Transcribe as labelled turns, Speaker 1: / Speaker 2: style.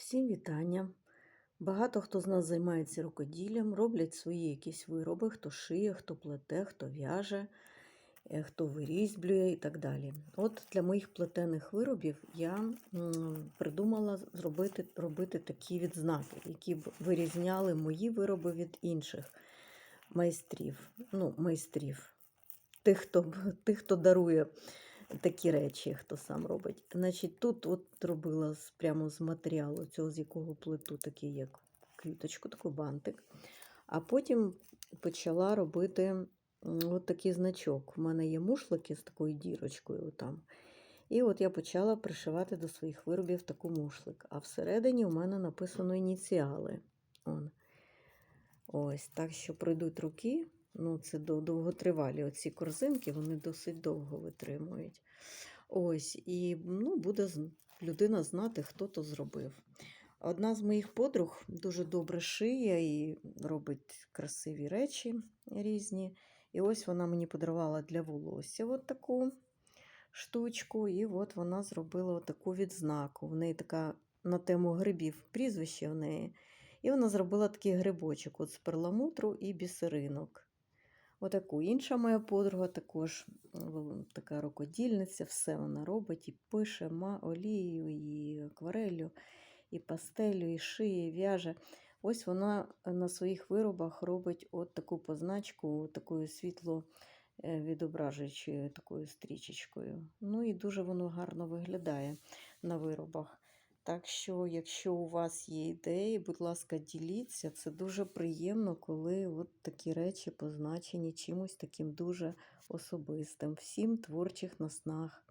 Speaker 1: Всім вітання! Багато хто з нас займається рукоділлям, роблять свої якісь вироби, хто шиє, хто плете, хто в'яже, е, хто вирізблює і так далі. От для моїх плетених виробів я придумала зробити робити такі відзнаки, які б вирізняли мої вироби від інших майстрів. Ну, майстрів, тих, хто, тих, хто дарує такі речі, хто сам робить. Значить, тут от робила прямо з матеріалу, цього з якого плиту, такий як квіточку, такий бантик. А потім почала робити от такий значок. У мене є мушлики з такою дірочкою там. І от я почала пришивати до своїх виробів таку мушлик. А всередині у мене написано ініціали. Он. Ось, так що пройдуть руки. Ну, це довготривалі оці корзинки, вони досить довго витримують. Ось, і ну, буде людина знати, хто то зробив. Одна з моїх подруг дуже добре шиє і робить красиві речі різні. І ось вона мені подарувала для волосся от таку штучку, і от вона зробила таку відзнаку. В неї така на тему грибів прізвище в неї. І вона зробила такий грибочок от з перламутру і бісеринок. Отаку. Інша моя подруга також така рукодільниця, все вона робить і пише ма, олією, і аквареллю, і пастелю, і шиє, і в'яже. Ось вона на своїх виробах робить от таку позначку, такою світло е, відображуючою такою стрічечкою. Ну і дуже воно гарно виглядає на виробах. Так що, якщо у вас є ідеї, будь ласка, діліться. Це дуже приємно, коли от такі речі позначені чимось таким дуже особистим. Всім творчих наснаг.